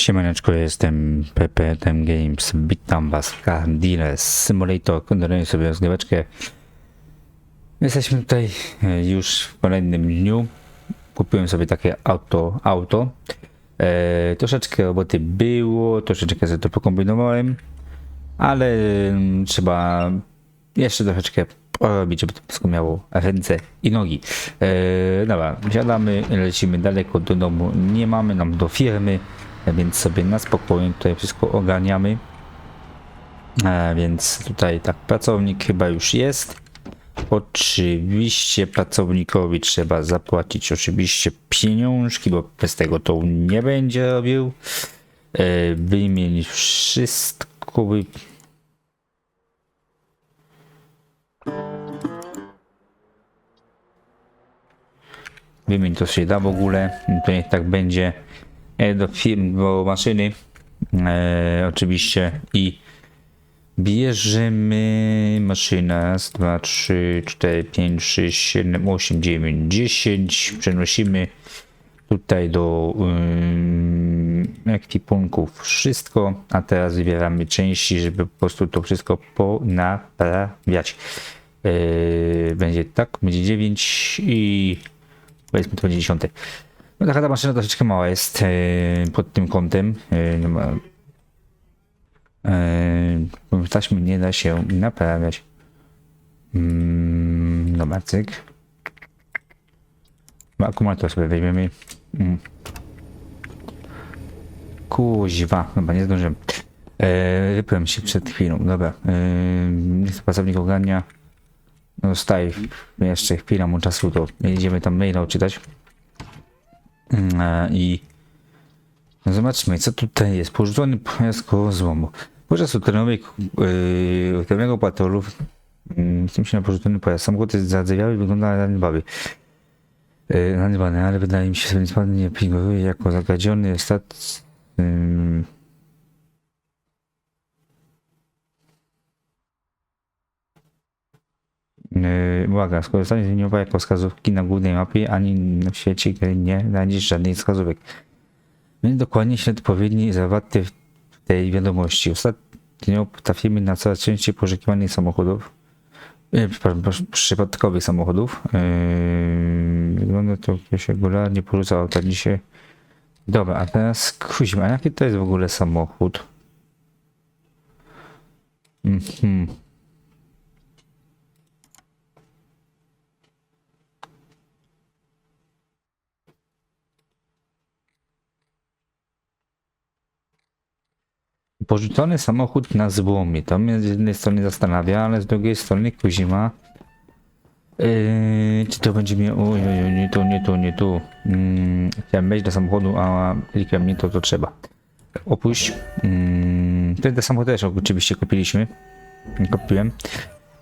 Siemaneczko, jestem PPTM Games, witam was w Dealers Simulator, kontynuuję sobie rozgryweczkę. Jesteśmy tutaj e, już w kolejnym dniu. Kupiłem sobie takie auto, auto. E, troszeczkę roboty było, troszeczkę sobie to pokombinowałem, ale mm, trzeba jeszcze troszeczkę porobić, żeby to wszystko miało ręce i nogi. E, dobra, wsiadamy, lecimy daleko do domu, nie mamy nam do firmy, więc sobie na spokojnie tutaj wszystko ogarniamy. E, więc tutaj tak, pracownik chyba już jest. Oczywiście pracownikowi trzeba zapłacić oczywiście pieniążki, bo bez tego to nie będzie robił. E, wymień wszystko. Wy... Wymień to się da w ogóle. To niech tak będzie. E, do firm, do maszyny. E, oczywiście i Bierzemy maszynę. Raz, dwa, trzy, cztery, pięć, sześć, siedem, osiem, dziewięć, dziesięć. Przenosimy tutaj do ym, ekwipunków wszystko, a teraz wybieramy części, żeby po prostu to wszystko ponaprawiać. Yy, będzie tak, będzie 9 i powiedzmy to będzie 10. No taka ta maszyna troszeczkę mała jest yy, pod tym kątem. Yy, Eee, taśmy nie da się naprawiać. Mm, dobra, cyk. Akumulator sobie weźmiemy. Mm. Kuźwa, chyba nie zdążyłem. Eee, wypiłem się przed chwilą, dobra. To pracownik ogarnia. No staj, jeszcze chwila mu czasu, to jedziemy tam maila odczytać. Eee, I no zobaczmy, co tutaj jest. Porzucony pojazd koło złomu. Podczas terenowej yy, terenowych patrolów yy, tym się na porzucony pojazd. Samochód jest zardzewiały i wygląda. Yy, zaniedbany, ale wydaje mi się, że nie jako zagadziony stat... Yy, uwaga, skorzystanie z liniowa jako wskazówki na głównej mapie, ani na świecie gry nie znajdziesz żadnych wskazówek. Więc dokładnie śled odpowiedni zawarty w tej wiadomości. Ostatnio trafimy na coraz częściej poszukiwanych samochodów, przepraszam, przypadkowych samochodów. Yy, wygląda to, jak się regularnie porzuca auta dzisiaj. Dobra, a teraz kuźma, jaki to jest w ogóle samochód? Mhm. Porzucony samochód na złomie. To mnie z jednej strony zastanawia, ale z drugiej strony Kuzima. Yy, czy to będzie mnie. Oj, oj, nie tu, nie tu, nie tu. Yy, chciałem wejść do samochodu, a klikłem nie to, to trzeba. Opuść. Yy, ten, ten samochód też oczywiście kupiliśmy. Kupiłem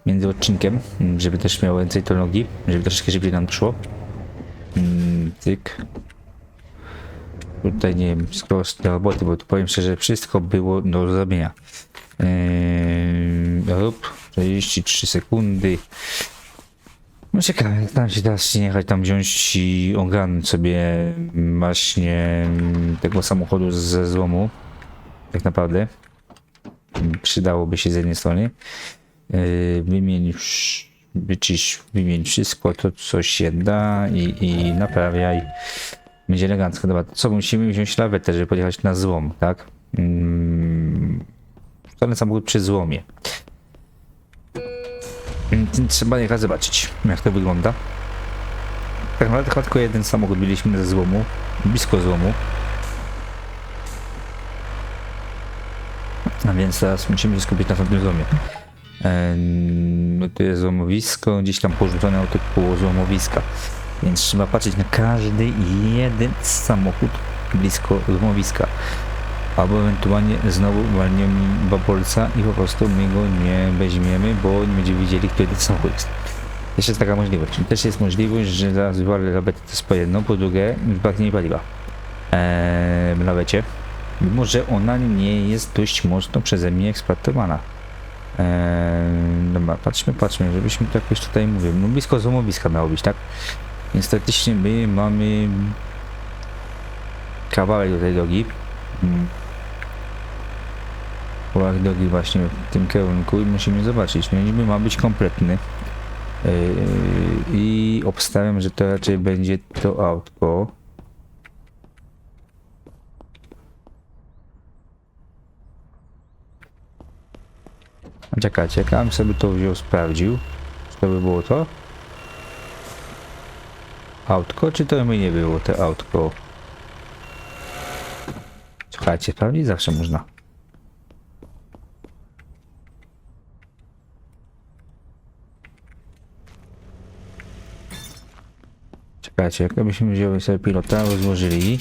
między odcinkiem, żeby też miał więcej to nogi, żeby troszeczkę szybciej nam szło. Yy, cyk. Tutaj nie wiem, z tej roboty, bo tu powiem szczerze, wszystko było do zrobienia. Eee, rób 43 sekundy. No ciekawe, tam się teraz nie jechać tam wziąć i ogarnąć sobie właśnie tego samochodu ze złomu. Tak naprawdę. Przydałoby się z jednej strony. Eee, wymień, wyczyść, wymień wszystko to, co się da i, i naprawiaj. Będzie elegancko. Dobra, co musimy wziąć lawetę, żeby podjechać na złom, tak? Hmm. Ten samochód przy złomie. Hmm, trzeba jechać zobaczyć, jak to wygląda. Tak naprawdę chyba tylko jeden samochód byliśmy ze złomu, blisko złomu. A więc teraz musimy się skupić na tym złomie. No to jest złomowisko, gdzieś tam porzucone auto koło złomowiska. Więc trzeba patrzeć na każdy jeden samochód blisko złomowiska. Albo ewentualnie znowu walniemy babolca i po prostu my go nie weźmiemy, bo nie będziemy widzieli, który samochód jest. Jeszcze jest taka możliwość. Też jest możliwość, że zaraz wywalę lawetę to jest po jedno, po drugie braknie paliwa eee, w lawecie. Mimo, że ona nie jest dość mocno przeze mnie eksploatowana. Eee, dobra, patrzmy, patrzmy, żebyśmy to jakoś tutaj mówił. No blisko złomowiska miało być, tak? Więc faktycznie my mamy kawałek do tej drogi. mm, Łach drogi właśnie w tym kierunku i musimy zobaczyć. No niby ma być kompletny. Yy, I obstawiam, że to raczej będzie to autko. Czekajcie, bym sobie to wziął, sprawdził. Czy to by było to? Autko, czy to by nie było to autko? Słuchajcie, sprawdzić zawsze można. Czekajcie, jak byśmy wzięli sobie pilota, rozłożyli.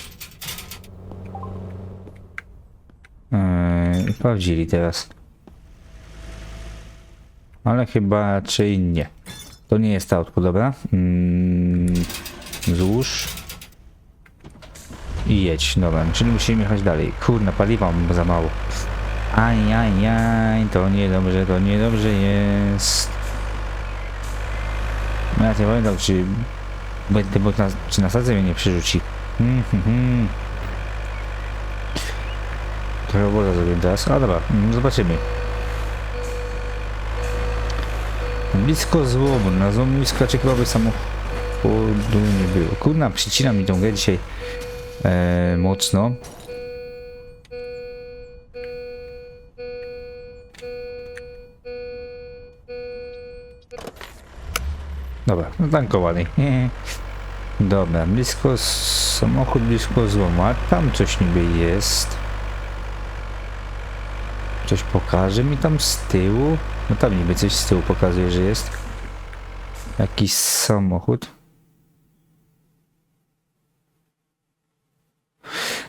Yy, sprawdzili teraz. Ale chyba raczej nie. To nie jest autko, dobra? Mm, złóż. I jedź, dobra. Czyli musimy jechać dalej. Kurna, paliwa mam za mało. Aj, aj, aj, to niedobrze, to niedobrze jest. No ja nie pamiętam, czy będę, bo na, czy na sadze mnie nie przerzuci. Hmm, hmm. Trochę zrobię teraz. A dobra, mm, zobaczymy. Blisko złomu, na złomowisku raczej chyba by samochodu nie było. Kurna, przycina mi tą grę dzisiaj e, mocno. Dobra, tankowany. Dobra, blisko samochód blisko złomu, tam coś niby jest. Coś pokaże mi tam z tyłu. No tam niby coś z tyłu pokazuje, że jest. Jakiś samochód.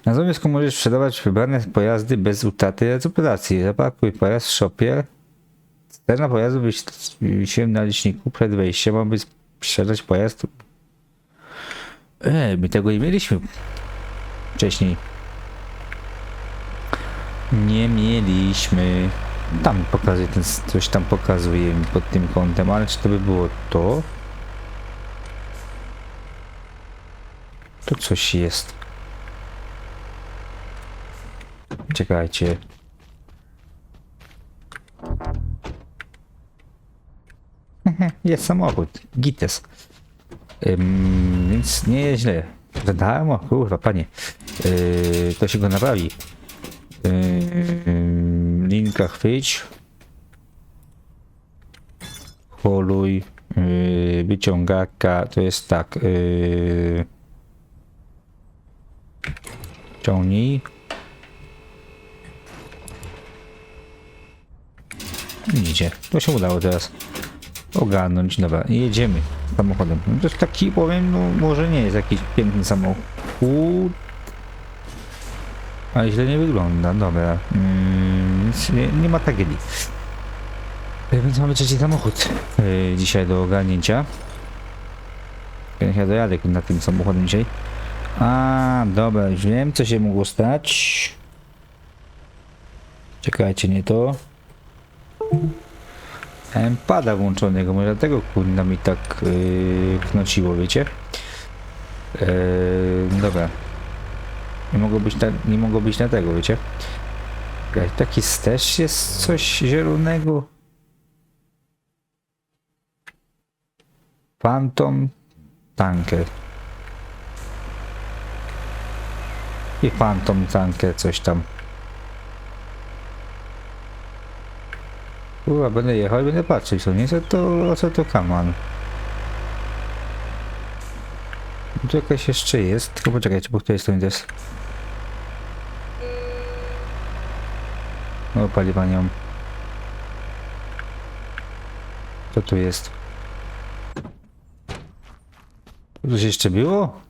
Na zamiastku możesz sprzedawać wybrane pojazdy bez utraty reputacji. Zapakuj pojazd w shopie. Cena pojazdu wyświetliłem na liczniku przed wejściem, aby sprzedać pojazd. E, my tego nie mieliśmy wcześniej. Nie mieliśmy. Tam pokazuje ten, coś tam pokazuje mi pod tym kątem, ale czy to by było to? To coś jest. Czekajcie. Jest samochód. Gites. Więc nie jest źle. Za darmo? Kurwa, panie. Yy, to się go naprawi. Yy, linka chwyć. Holuj. Yy. To jest tak. Yy, ciągnij. Widzicie, to się udało teraz ogarnąć. Dobra, jedziemy samochodem. No to jest taki, powiem, no może nie jest jakiś piękny samochód, ale źle nie wygląda. Dobra, mm, nie, nie ma tragedii. E, Więc mamy trzeci samochód e, dzisiaj do ogarnięcia. Ja dojadę na tym samochodem dzisiaj. A, dobra, już wiem co się mogło stać. Czekajcie, nie to. Miałem pada włączonego, może dlatego kurna mi tak yy, knociło, wiecie? Yy, dobra. Nie mogło być, na, nie mogło być na tego, wiecie? Taki też jest coś zielonego. Phantom Tanker. I Phantom Tanker, coś tam. Kurwa, będę jechał i będę patrzył, co nie? Co to, co to kaman? Tu jakaś jeszcze jest, tylko poczekajcie, po której jest? O, paliwa nie. Co tu jest? Coś jeszcze było?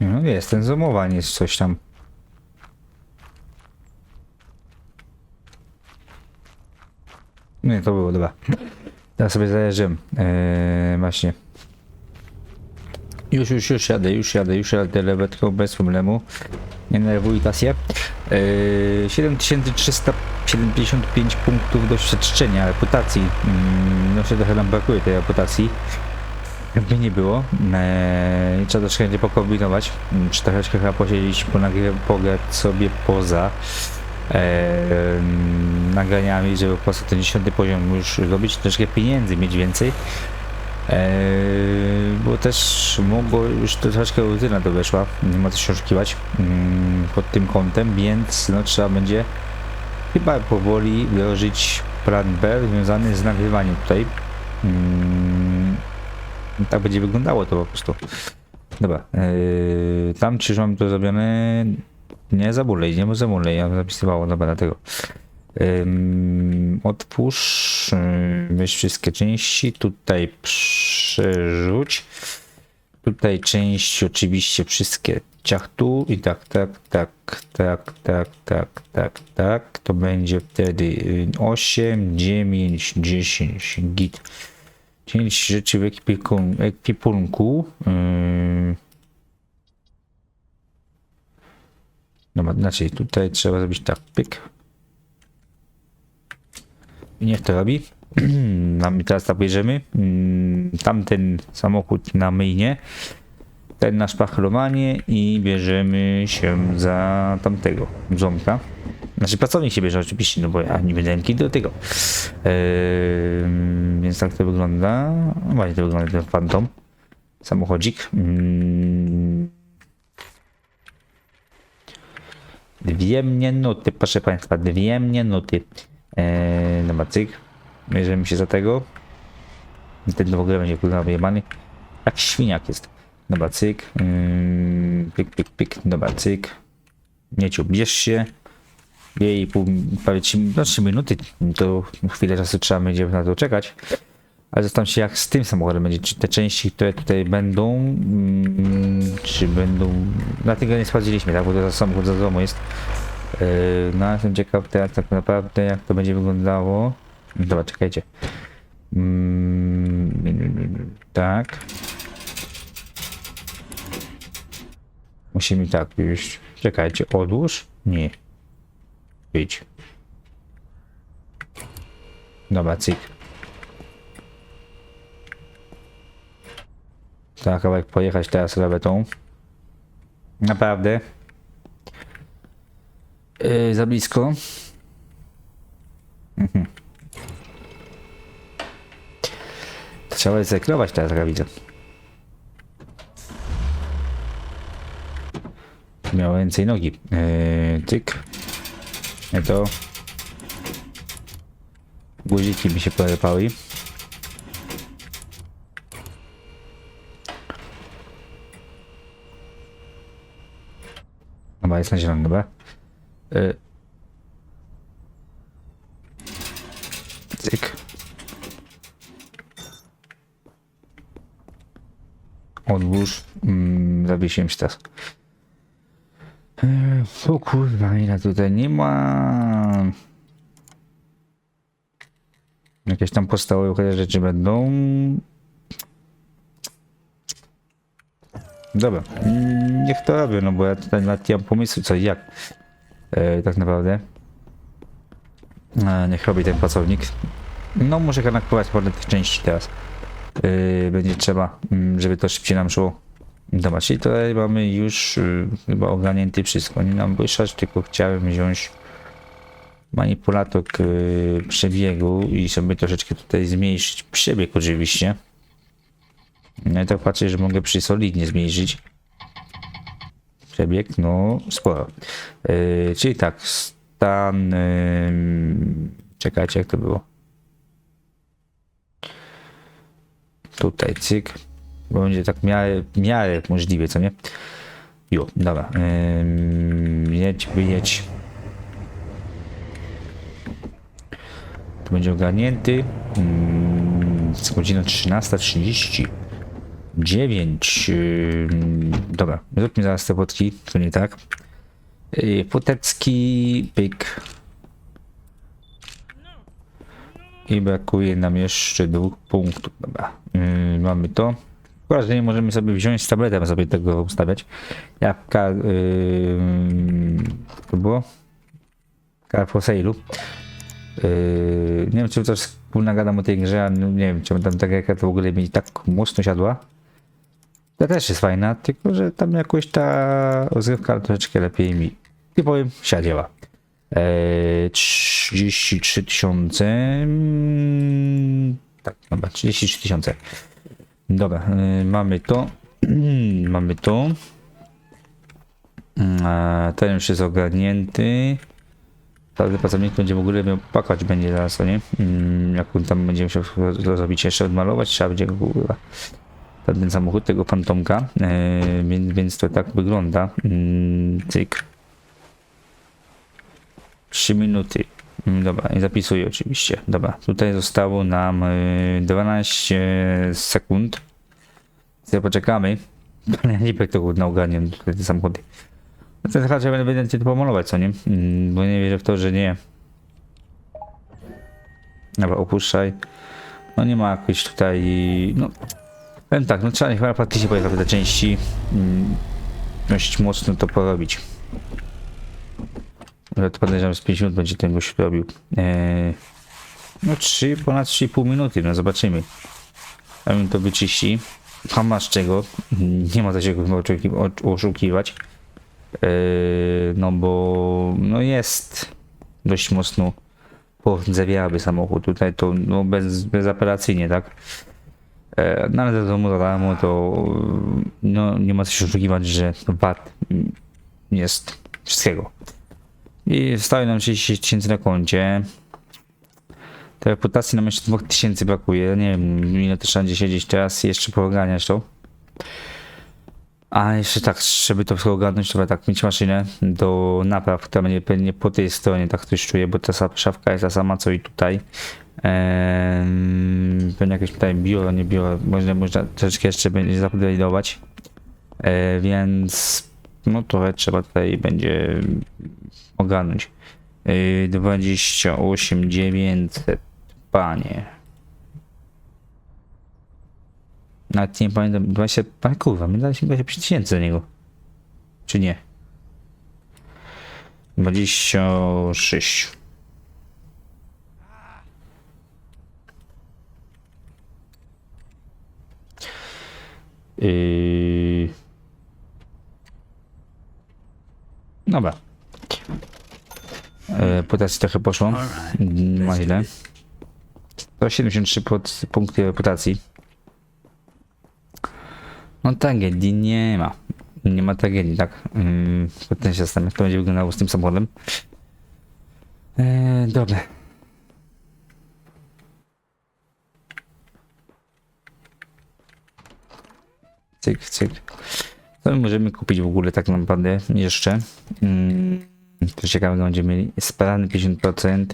No jest, ten zoomowanie jest coś tam. Nie, to było, dobra. Teraz sobie zajeżdżam. Eee, właśnie. Już, już, już jadę, już jadę, już jadę lewetką bez problemu. Nie nerwuj się. Eee, 7375 punktów doświadczenia, reputacji. Mm, no się trochę nam brakuje tej reputacji. Jakby nie było, eee, trzeba troszkę nie pokombinować, mm, czy troszeczkę chyba posiedzieć, pograć sobie poza eee, nagraniami, żeby po prostu ten 10 poziom już robić, troszkę pieniędzy mieć więcej. Bo też mogło już troszeczkę rutyna to weszła, nie ma co się oszukiwać pod tym kątem, więc no trzeba będzie chyba powoli wdrożyć plan B związany z nagrywaniem tutaj. Tak będzie wyglądało to po prostu. Dobra, yy, tam czy już mam to zrobione? Nie zabulej, nie zabulej, ja zapisywało, dobra, dlatego. Ym, otwórz, weź wszystkie części, tutaj przerzuć. Tutaj części oczywiście wszystkie ciach tu i tak, tak, tak, tak, tak, tak, tak, tak. To będzie wtedy y, 8, 9, 10 git. 10 rzeczy w ekwipunku. ekwipunku. Dobra, znaczy tutaj trzeba zrobić tak, pyk. I niech to robi. Nam teraz tak bierzemy. Mm, Tamten samochód na myjnie. Ten na szpachlowanie i bierzemy się za tamtego ząbka. Znaczy pracownik się bierze oczywiście, no bo ja nie będę ręki do tego. Eee, więc tak to wygląda. Właśnie to wygląda ten fantom. Samochodzik. Mm. Dwie minuty, proszę Państwa, dwie minuty. Eee, dobra, cyk. Bierzemy się za tego. Ten w ogóle będzie kurwa wyjebany. Jak świniak jest. Dobra, cyk. Ym, pyk, pyk, pyk. Dobra, cyk. Mieciu, bierz się. Jej pół, prawie 3, no 3 minuty, to chwilę czasu trzeba będzie na to czekać. Ale zastanawiam się jak z tym samochodem będzie, czy te części, które tutaj będą, mm, czy będą, dlatego nie sprawdziliśmy, tak, bo to samochód za domu jest. Yy, no, jestem ciekaw teraz tak naprawdę jak to będzie wyglądało. Dobra, czekajcie. Mm, tak. Musimy tak już. Czekajcie, odłóż? Nie. Być. Dobra, cyk. Tak, kawałek pojechać teraz lawetą. Naprawdę. Yy, za blisko. Mhm. Trzeba recyklować teraz, jak widzę. Miał więcej nogi. Yy, tyk. Nie to. Guziki mi się porypały. Dobra, jest na zielono, dobra. Yy. Cyk. Odłóż. Mm, zawiesiłem się teraz. Eee, O kurwa, ile tutaj nie ma. Jakieś tam podstawowe rzeczy będą. Dobra, niech to robię, no bo ja tutaj nawet nie mam pomysłu co i jak. E, tak naprawdę. E, niech robi ten pracownik. No muszę kanaktować parę tych części teraz. E, będzie trzeba, mm, żeby to szybciej nam szło. Dobra, czyli tutaj mamy już y, chyba ogarnięty wszystko. Nie nam wyszać, tylko chciałem wziąć manipulator y, przebiegu i sobie troszeczkę tutaj zmniejszyć przebieg oczywiście. No i tak patrzę, że mogę przy solidnie zmniejszyć. Przebieg, no sporo. Y, czyli tak, stan... y, czekajcie, jak to było? Tutaj, cyk. Będzie tak miarę, miarę możliwe, co nie? Jo, dobra. Ym, jedź, wyjedź. To będzie ogarnięty. Jest godzina 13.30. 9. Ym, dobra, zróbmy zaraz te wodki, to nie tak. Yy, Putecki, pyk. I brakuje nam jeszcze dwóch punktów. Dobra, yy, mamy to. Chyba, że nie możemy sobie wziąć z tabletem, sobie tego ustawiać. Jabłka, yy, to było? Car for sale'u. Yy, nie wiem, czy też wspólna gadam o tej grze, a nie wiem, czy tam ta greka to w ogóle mi tak mocno siadła. To też jest fajna, tylko że tam jakoś ta rozgrywka troszeczkę lepiej mi, nie powiem, siadziała. Eee, 33 tysiące. mm, Tak, dobra, 33 tysiące. Dobra, yy, mamy to. mamy to. Eee, ten już jest ogarnięty. Każdy pracownik będzie w ogóle miał płakać będzie zaraz, nie? Mm, jak on tam będzie musiał zrobić jeszcze odmalować, trzeba będzie kurwa, ten, ten samochód tego fantomka, e, więc, więc to tak wygląda. Mm, cyk. 3 minuty. Mm, Dobra, i zapisuję oczywiście. Dobra, tutaj zostało nam e, 12 sekund. Sobie poczekamy. Ja nie wiem, kto na ogarniam te samochody. To chyba trzeba ewidentnie to pomalować, co nie? Mm, Bo nie wierzę w to, że nie. Dobra, opuszczaj. No nie ma jakiejś tutaj... No, powiem tak, no trzeba chyba praktycznie pojechać do części. Mm, dość mocno to porobić. Ja to podejrzewam, z 5 minut będzie ten gość robił. Eee, no 3, ponad 3,5 minuty, no zobaczymy. A mi to wyczyści. A masz czego? Nie ma co się chyba oczekiwa- o- oszukiwać. Yy, no bo no jest dość mocno pordzewiały samochód. Tutaj to no bez, bezapelacyjnie, tak? E, No ale za darmo to no, nie ma co się oszukiwać, że VAT jest wszystkiego. I stały nam 30 tysięcy na koncie. Tej reputacji nam jeszcze 2000 brakuje. Nie wiem ile to trzeba siedzieć teraz i jeszcze pooganiać to. A jeszcze tak, żeby to wszystko ogarnąć, trzeba tak mieć maszynę do napraw, która będzie pewnie po tej stronie, tak coś czuję, bo ta szafka jest ta sama co i tutaj. Eee, pewnie jakieś tutaj biuro, nie biuro, można, można troszeczkę jeszcze będzie zapodejdować. Eee, więc no trochę trzeba tutaj będzie ogarnąć. Eee, 28 900, panie. Nawet nie pamiętam, 20, ale kurwa, my daliśmy 25 tysięcy za niego. Czy nie? 26. Yy... Dobra. E, Potacji trochę poszło. Ma ile? 173 pod, punkty reputacji. No tragedii nie ma. Nie ma tragedii, tak? Yy, potem się zastanawiam, jak to będzie wyglądało z tym samochodem. Eee, dobra. Cyk, cyk. Co my możemy kupić w ogóle tak naprawdę jeszcze? Mm, to ciekawego będziemy mieli. Spalany 50%.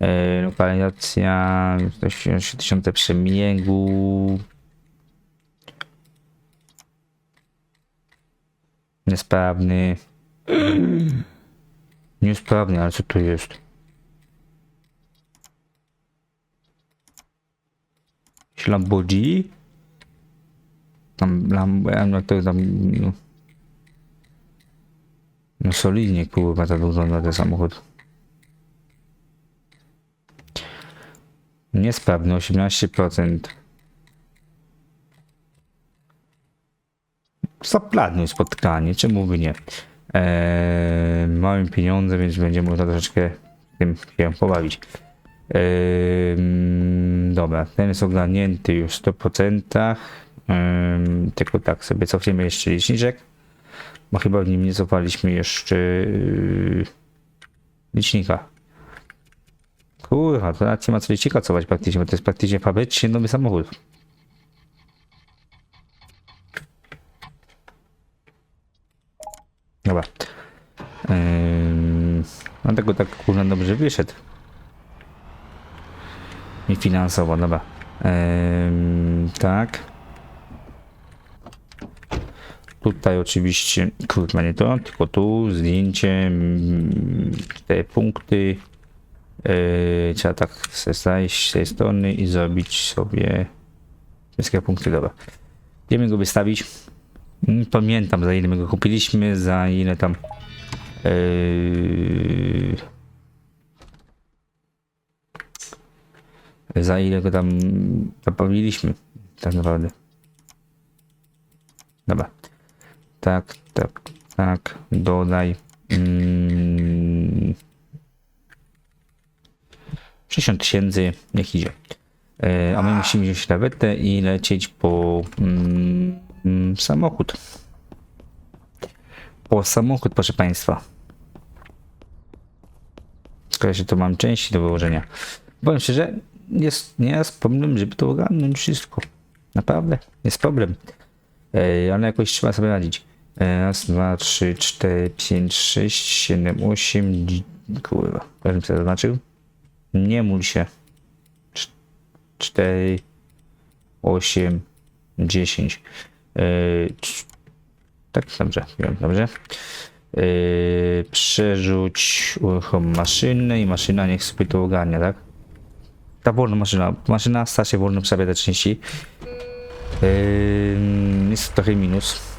E, lokalizacja 3000 przemiegu. Niesprawny. Niesprawny, ale co to jest? Lamborghini? Tam, jak to tam... No, no solidnie, kurwa, to wygląda ten samochód. Niesprawny, 18%. zaplanuj spotkanie, czemu by nie. Eee, mamy pieniądze, więc będziemy można troszeczkę tym się pobawić. Eee, dobra, ten jest ogarnięty już w 100%. Tylko tak sobie cofniemy jeszcze liczniczek. Bo chyba w nim nie cofaliśmy jeszcze yy, licznika. Kurwa, to nawet nie ma co licznika cofać praktycznie, bo to jest praktycznie fabrycznie nowy samochód. Dobra. Ym, Dlatego tak kurwa dobrze wyszedł. I finansowo, dobra. Tak. Tutaj oczywiście, kurwa nie to, tylko tu zdjęcie, mm, te punkty. Yy, trzeba tak zejść z tej strony i zrobić sobie wszystkie punkty, dobra. Idziemy go wystawić. Nie pamiętam za ile my go kupiliśmy, za ile tam. Yy... Za ile go tam zapawiliśmy, tak naprawdę. Dobra. Tak, tak, tak. Dodaj. Mm, 60 tysięcy, niech idzie. E, a my musimy wziąć lawetę i lecieć po mm, samochód. Po samochód, proszę Państwa. Tylko że to mam części do wyłożenia. Powiem szczerze, jest, nie jest problem, żeby to ogarnąć wszystko. Naprawdę, jest problem. E, ale jakoś trzeba sobie radzić. Raz, dwa, trzy, cztery, pięć, sześć, siedem, osiem. Kurwa, każdy sobie zaznaczył. Nie mól się. Cz- Cztery, osiem, dziesięć. Cz- tak, dobrze, dobrze. Yy, przerzuć uruchom maszynę i maszyna niech sobie to ogarnia, tak? Ta wolna maszyna. Maszyna stała się wolno przerabia te części. Yy, jest trochę minus.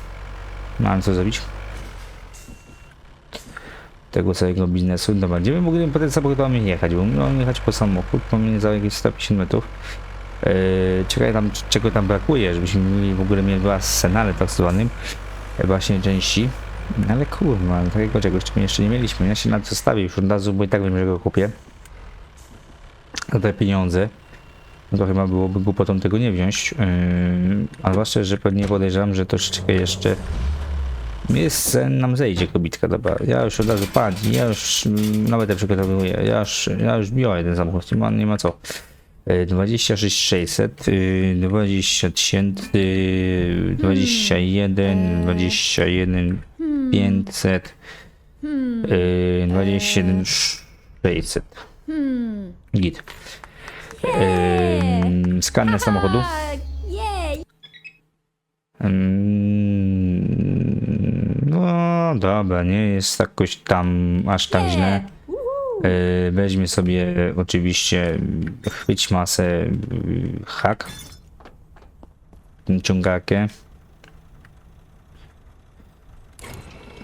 Mam co zrobić. Tego całego biznesu. Dobra, gdzie my mogliśmy po ten samochód mamy jechać? Bo mamy jechać po samochód, mamy za jakieś 150 metrów. Yy, czekaj tam, czego tam brakuje, żebyśmy mieli w ogóle mieli arsenale tak zwanym. e, Właśnie części. No Ale kurwa, takiego czegoś czego jeszcze nie mieliśmy. Ja się na to zostawię już od razu, bo i tak wiem, że go kupię. Za te pieniądze. No to chyba byłoby głupotą tego nie wziąć. Yy, a zwłaszcza, że pewnie podejrzewam, że troszeczkę jeszcze miejsce nam zejdzie kobitka, dobra. Ja już od razu pani, ja już mm, nawet te przygotowuję. Ja już, ja już biorę ten samochód, nie ma, nie ma co. Yy, 26 600, yy, 20 tysięcy, yy, 21, 21 500, yy, 27 600. Git. Skaner samochodu. Tak, No dobra, nie jest jakoś tam aż tak źle. Yy, Weźmy sobie e, oczywiście chwyć masę hak. Ciągarkę.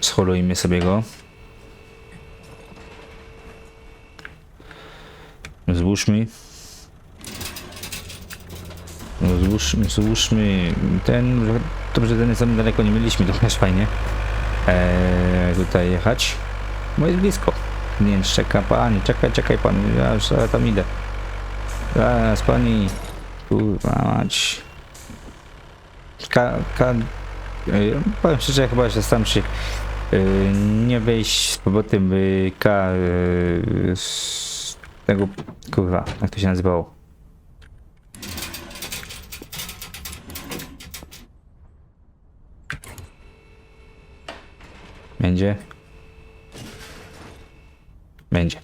Scholujmy sobie go. Złóżmy. Złóżmy, złóżmy ten. Dobrze, ten sam daleko nie mieliśmy, to też fajnie. Eee, tutaj jechać. Bo jest blisko. Nie wiem, czeka pani, czekaj, czekaj pan, ja już zaraz tam idę. Zaraz pani. Kurwa mać. Ka, ka, yy, powiem szczerze, chyba że staram się yy, nie wejść z powrotem w K yy, z tego, kurwa, jak to się nazywało? Będzie? Będzie.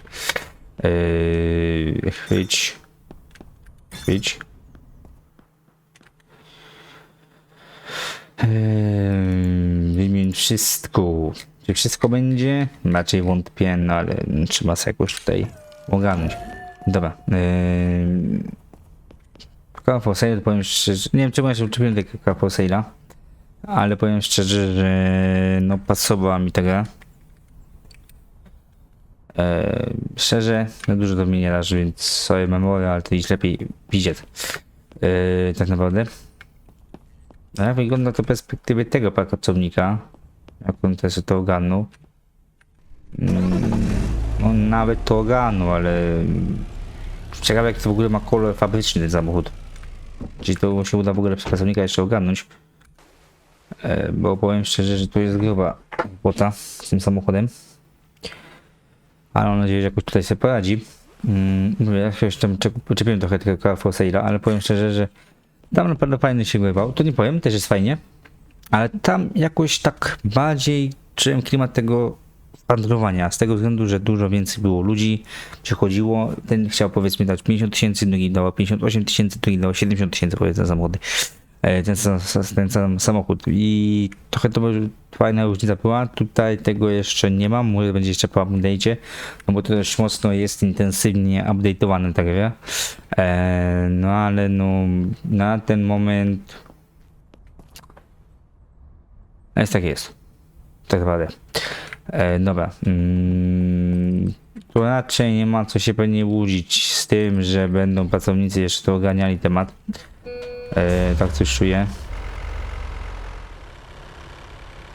Yy, chwyć. Chwyć. Yy, wymień wszystko. Czy wszystko będzie? Raczej wątpię, no ale trzeba sobie jakoś tutaj ogarnąć. Dobra. Yy, for sale, powiem szczerze, nie wiem czemu ja się uczyłem tego for sale'a, ale powiem szczerze, że no pasowała mi ta gra. E, szczerze, no dużo do mnie nie dasz, więc sobie memory, ale to iść lepiej widzieć. E, tak naprawdę. A jak wygląda to perspektywy tego pracownika, jak on też to ogarnął. Mm, on nawet to ogarnął, ale ciekawe jak to w ogóle ma kolor fabryczny ten samochód. Czy to się uda w ogóle przez pracownika jeszcze ogarnąć. E, bo powiem szczerze, że to jest gruba błota z tym samochodem. Ale mam nadzieję, że jakoś tutaj sobie poradzi. Mm, ja się czek- poczepiłem trochę tego Car for Sale'a, ale powiem szczerze, że tam naprawdę fajny się grywał. To nie powiem, też jest fajnie. Ale tam jakoś tak bardziej czułem klimat tego handlowania. Z tego względu, że dużo więcej było ludzi, przychodziło. Ten chciał powiedzmy dać 50 tysięcy, drugi dało 58 tysięcy, drugi dało 70 tysięcy powiedzmy za młody. E, Ten, sam- ten sam samochód. I trochę to fajna różnica była. Tutaj tego jeszcze nie mam, może będzie jeszcze po update'cie, no bo to też mocno jest intensywnie update'owane ta gra. E, no ale no na ten moment jest tak jest. Tak naprawdę. E, dobra. Mm, To raczej nie ma co się pewnie łudzić z tym, że będą pracownicy jeszcze to oganiali temat. E, tak coś czuję.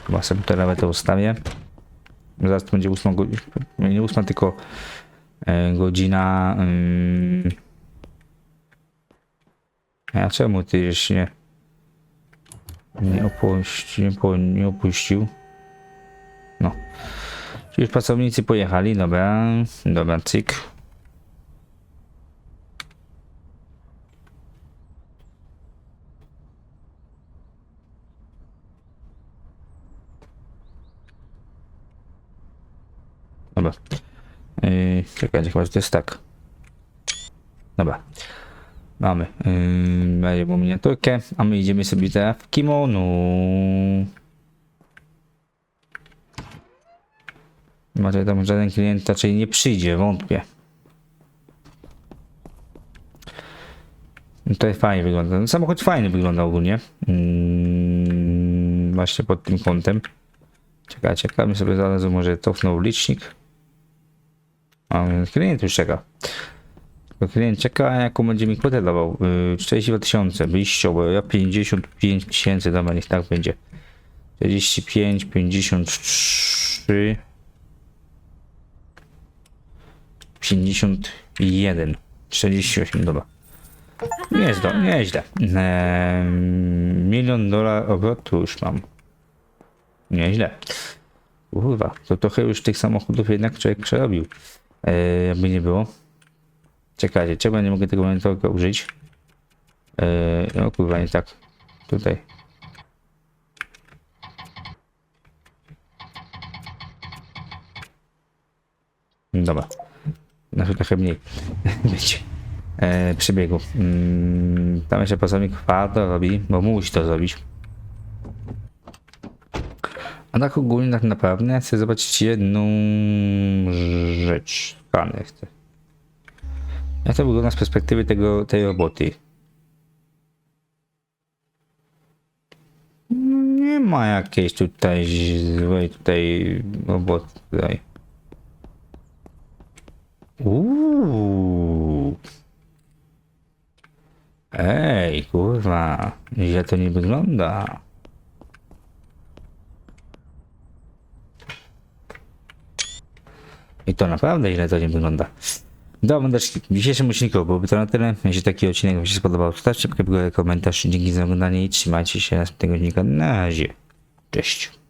Chyba sobie to nawet ustawię. Zaraz to będzie ósma godzina. Nie ósma, tylko e, godzina. ym. A czemu ty jeszcze nie, nie, opuści, nie, po, nie opuścił? No. Czyli już pracownicy pojechali, dobra. Dobra, cyk. Dobra. Yy, czekajcie, chyba że to jest tak. Dobra. Mamy. Yy, Mamy miniaturkę, a my idziemy sobie teraz w kimono. Może tam żaden klient raczej nie przyjdzie, wątpię. No To fajnie wygląda. No, samochód fajny wygląda ogólnie. Mm, właśnie pod tym kątem. Czekaj, czekamy sobie zaraz, może cofnął licznik. A klient już czeka. Klient czeka, jaką będzie mi kwotę dawał? Yy, 42 tysiące, wyjściowe, ja 55 tysięcy, dobra, niech tak będzie. 45, 53, 51, 48, dobra. Nie do, nieźle. Eee, milion dolar obrotu już mam. Nieźle. Kurwa, to trochę już tych samochodów jednak człowiek przerobił. Eee, jakby nie było. Czekajcie, ja nie mogę tego monitorka użyć? Eee, o kurwa, nie tak. Tutaj. Dobra. Znaczy trochę mniej. Wiecie. Eee, przebiegu. Mm, tam jeszcze pracownik warto robi, bo musi to zrobić. A tak ogólnie tak naprawdę chcę zobaczyć jedną rzecz. Skany chcę. Jak to wygląda z perspektywy tego, tej roboty? Nie ma jakiejś tutaj złej tutaj roboty. Tutaj. Uuu. Ej, kurwa, źle to nie wygląda. I to naprawdę źle to nie wygląda. Dobra, też w dzisiejszym odcinku byłoby to na tyle. Jeśli taki odcinek Wam się spodobał, zostawcie łapkę w komentarz. Dzięki za oglądanie i trzymajcie się następnego odcinka. Na razie. Cześć.